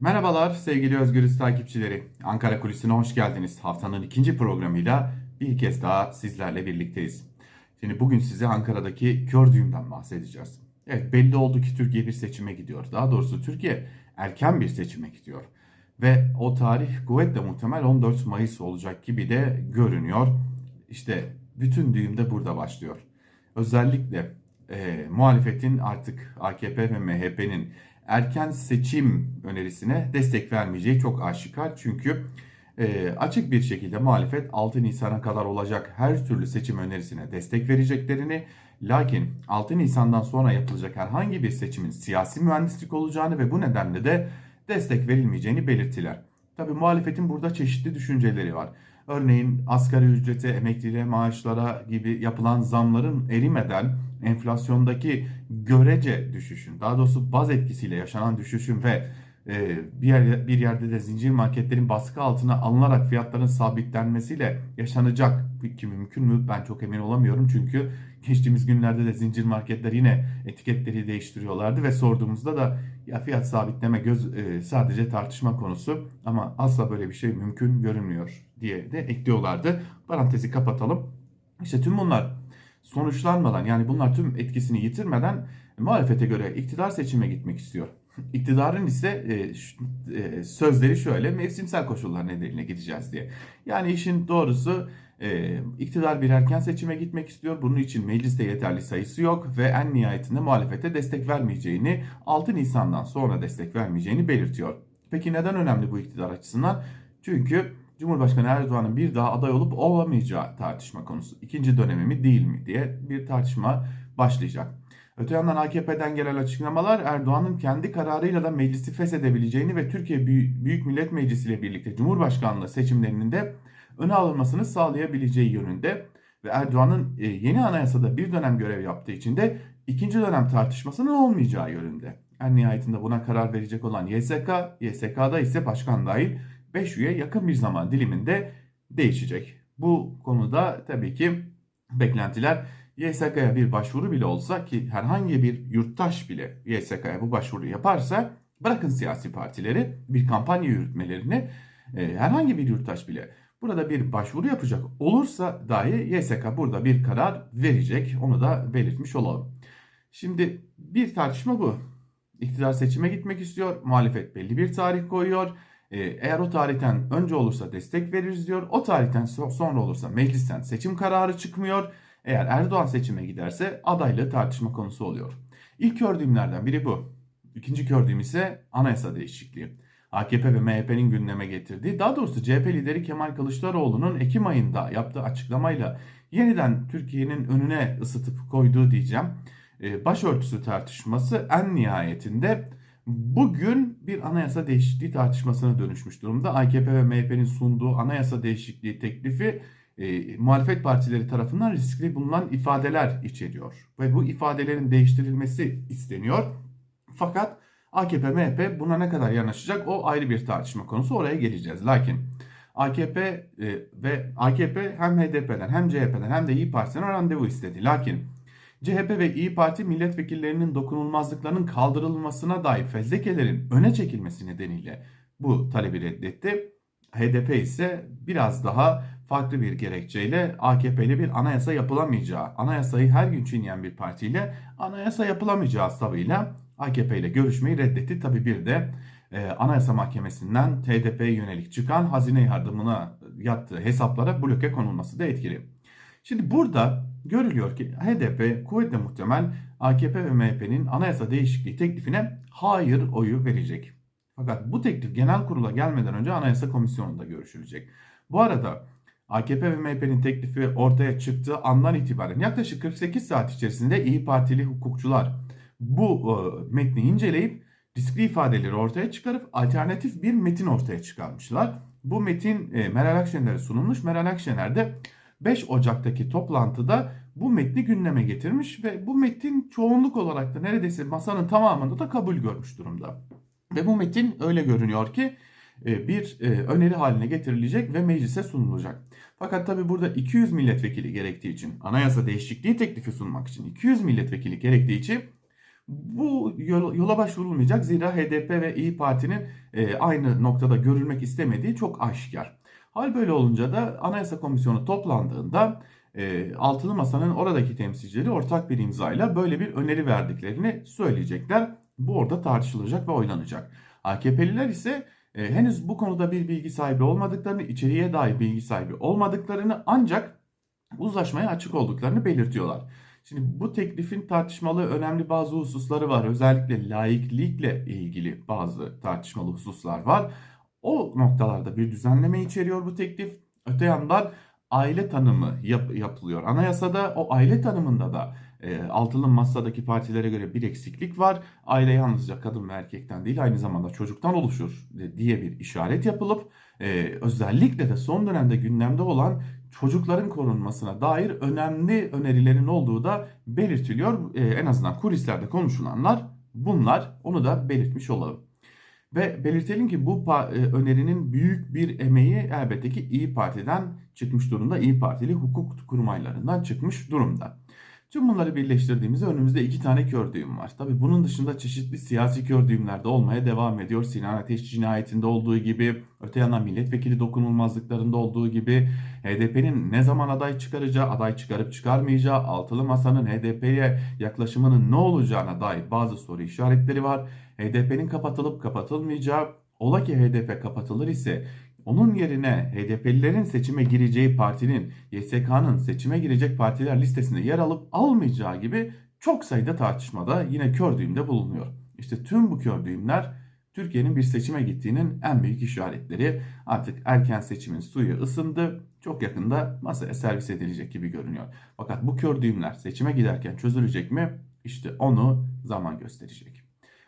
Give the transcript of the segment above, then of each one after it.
Merhabalar sevgili Özgürüz takipçileri. Ankara Kulisi'ne hoş geldiniz. Haftanın ikinci programıyla bir kez daha sizlerle birlikteyiz. Şimdi bugün size Ankara'daki kör düğümden bahsedeceğiz. Evet belli oldu ki Türkiye bir seçime gidiyor. Daha doğrusu Türkiye erken bir seçime gidiyor. Ve o tarih kuvvetle muhtemel 14 Mayıs olacak gibi de görünüyor. İşte bütün düğüm de burada başlıyor. Özellikle e, muhalefetin artık AKP ve MHP'nin erken seçim önerisine destek vermeyeceği çok aşikar. Çünkü e, açık bir şekilde muhalefet 6 Nisan'a kadar olacak her türlü seçim önerisine destek vereceklerini lakin 6 Nisan'dan sonra yapılacak herhangi bir seçimin siyasi mühendislik olacağını ve bu nedenle de destek verilmeyeceğini belirttiler. Tabi muhalefetin burada çeşitli düşünceleri var. Örneğin asgari ücrete, emekliliğe, maaşlara gibi yapılan zamların erimeden enflasyondaki görece düşüşün, daha doğrusu baz etkisiyle yaşanan düşüşün ve bir, yer, bir yerde de zincir marketlerin baskı altına alınarak fiyatların sabitlenmesiyle yaşanacak ki mümkün mü ben çok emin olamıyorum çünkü geçtiğimiz günlerde de zincir marketler yine etiketleri değiştiriyorlardı ve sorduğumuzda da ya fiyat sabitleme göz e, sadece tartışma konusu ama asla böyle bir şey mümkün görünmüyor diye de ekliyorlardı. Parantezi kapatalım. İşte tüm bunlar sonuçlanmadan yani bunlar tüm etkisini yitirmeden muhalefete göre iktidar seçime gitmek istiyor. İktidarın ise e, e, sözleri şöyle mevsimsel koşullar nedeniyle gideceğiz diye. Yani işin doğrusu e, iktidar bir erken seçime gitmek istiyor. Bunun için mecliste yeterli sayısı yok ve en nihayetinde muhalefete destek vermeyeceğini 6 Nisan'dan sonra destek vermeyeceğini belirtiyor. Peki neden önemli bu iktidar açısından? Çünkü Cumhurbaşkanı Erdoğan'ın bir daha aday olup olamayacağı tartışma konusu. İkinci dönemi mi değil mi diye bir tartışma başlayacak. Öte yandan AKP'den gelen açıklamalar Erdoğan'ın kendi kararıyla da meclisi feshedebileceğini ve Türkiye Büyük Millet Meclisi ile birlikte Cumhurbaşkanlığı seçimlerinin de öne alınmasını sağlayabileceği yönünde ve Erdoğan'ın e, yeni anayasada bir dönem görev yaptığı için de ikinci dönem tartışmasının olmayacağı yönünde. En nihayetinde buna karar verecek olan YSK, YSK'da ise başkan dahil 5 üye yakın bir zaman diliminde değişecek. Bu konuda tabii ki beklentiler YSK'ya bir başvuru bile olsa ki herhangi bir yurttaş bile YSK'ya bu başvuru yaparsa bırakın siyasi partileri bir kampanya yürütmelerini e, herhangi bir yurttaş bile burada bir başvuru yapacak olursa dahi YSK burada bir karar verecek. Onu da belirtmiş olalım. Şimdi bir tartışma bu. İktidar seçime gitmek istiyor. Muhalefet belli bir tarih koyuyor. Ee, eğer o tarihten önce olursa destek veririz diyor. O tarihten sonra olursa meclisten seçim kararı çıkmıyor. Eğer Erdoğan seçime giderse adaylığı tartışma konusu oluyor. İlk gördüğümlerden biri bu. İkinci gördüğüm ise anayasa değişikliği. AKP ve MHP'nin gündeme getirdiği, daha doğrusu CHP lideri Kemal Kılıçdaroğlu'nun Ekim ayında yaptığı açıklamayla yeniden Türkiye'nin önüne ısıtıp koyduğu diyeceğim e, başörtüsü tartışması en nihayetinde bugün bir anayasa değişikliği tartışmasına dönüşmüş durumda. AKP ve MHP'nin sunduğu anayasa değişikliği teklifi e, muhalefet partileri tarafından riskli bulunan ifadeler içeriyor. Ve bu ifadelerin değiştirilmesi isteniyor. Fakat AKP, MHP buna ne kadar yanaşacak o ayrı bir tartışma konusu. Oraya geleceğiz. Lakin AKP e, ve AKP hem HDP'den hem CHP'den hem de İyi Parti'den randevu istedi. Lakin CHP ve İyi Parti milletvekillerinin dokunulmazlıklarının kaldırılmasına dair fezlekelerin öne çekilmesi nedeniyle bu talebi reddetti. HDP ise biraz daha farklı bir gerekçeyle AKP'li bir anayasa yapılamayacağı, anayasayı her gün çiğneyen bir partiyle anayasa yapılamayacağı sabıyla AKP ile görüşmeyi reddetti. Tabi bir de e, Anayasa Mahkemesi'nden TDP'ye yönelik çıkan hazine yardımına yattığı hesaplara bloke konulması da etkili. Şimdi burada görülüyor ki HDP kuvvetle muhtemel AKP ve MHP'nin anayasa değişikliği teklifine hayır oyu verecek. Fakat bu teklif genel kurula gelmeden önce anayasa komisyonunda görüşülecek. Bu arada AKP ve MHP'nin teklifi ortaya çıktığı andan itibaren yaklaşık 48 saat içerisinde İyi Partili hukukçular bu e, metni inceleyip riskli ifadeleri ortaya çıkarıp alternatif bir metin ortaya çıkarmışlar. Bu metin e, Meral Akşener'e sunulmuş. Meral Akşener de 5 Ocak'taki toplantıda bu metni gündeme getirmiş ve bu metin çoğunluk olarak da neredeyse masanın tamamında da kabul görmüş durumda. Ve bu metin öyle görünüyor ki e, bir e, öneri haline getirilecek ve meclise sunulacak. Fakat tabi burada 200 milletvekili gerektiği için anayasa değişikliği teklifi sunmak için 200 milletvekili gerektiği için Bu yol- yola başvurulmayacak zira HDP ve İyi Parti'nin e, aynı noktada görülmek istemediği çok aşikar. Hal böyle olunca da Anayasa Komisyonu toplandığında Altılı Masa'nın oradaki temsilcileri ortak bir imzayla böyle bir öneri verdiklerini söyleyecekler. Bu orada tartışılacak ve oynanacak. AKP'liler ise e, henüz bu konuda bir bilgi sahibi olmadıklarını, içeriye dair bilgi sahibi olmadıklarını ancak uzlaşmaya açık olduklarını belirtiyorlar. Şimdi bu teklifin tartışmalı önemli bazı hususları var. Özellikle laiklikle ilgili bazı tartışmalı hususlar var. O noktalarda bir düzenleme içeriyor bu teklif. Öte yandan aile tanımı yap- yapılıyor. Anayasada o aile tanımında da e, altılı masadaki partilere göre bir eksiklik var. Aile yalnızca kadın ve erkekten değil aynı zamanda çocuktan oluşur diye bir işaret yapılıp e, özellikle de son dönemde gündemde olan çocukların korunmasına dair önemli önerilerin olduğu da belirtiliyor. E, en azından kulislerde konuşulanlar bunlar. Onu da belirtmiş olalım. Ve belirtelim ki bu e, önerinin büyük bir emeği elbette ki İyi Parti'den çıkmış durumda. İyi Partili hukuk kurmaylarından çıkmış durumda. Tüm bunları birleştirdiğimizde önümüzde iki tane kör düğüm var. Tabi bunun dışında çeşitli siyasi kör düğümler de olmaya devam ediyor. Sinan Ateş cinayetinde olduğu gibi, öte yandan milletvekili dokunulmazlıklarında olduğu gibi, HDP'nin ne zaman aday çıkaracağı, aday çıkarıp çıkarmayacağı, altılı masanın HDP'ye yaklaşımının ne olacağına dair bazı soru işaretleri var. HDP'nin kapatılıp kapatılmayacağı, ola ki HDP kapatılır ise onun yerine HDP'lilerin seçime gireceği partinin YSK'nın seçime girecek partiler listesinde yer alıp almayacağı gibi çok sayıda tartışmada yine kör düğümde bulunuyor. İşte tüm bu kör düğümler Türkiye'nin bir seçime gittiğinin en büyük işaretleri. Artık erken seçimin suyu ısındı. Çok yakında masaya servis edilecek gibi görünüyor. Fakat bu kör düğümler seçime giderken çözülecek mi? İşte onu zaman gösterecek.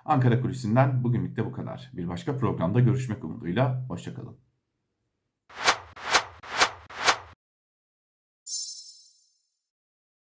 Ankara Kulisi'nden bugünlük de bu kadar. Bir başka programda görüşmek umuduyla. Hoşçakalın.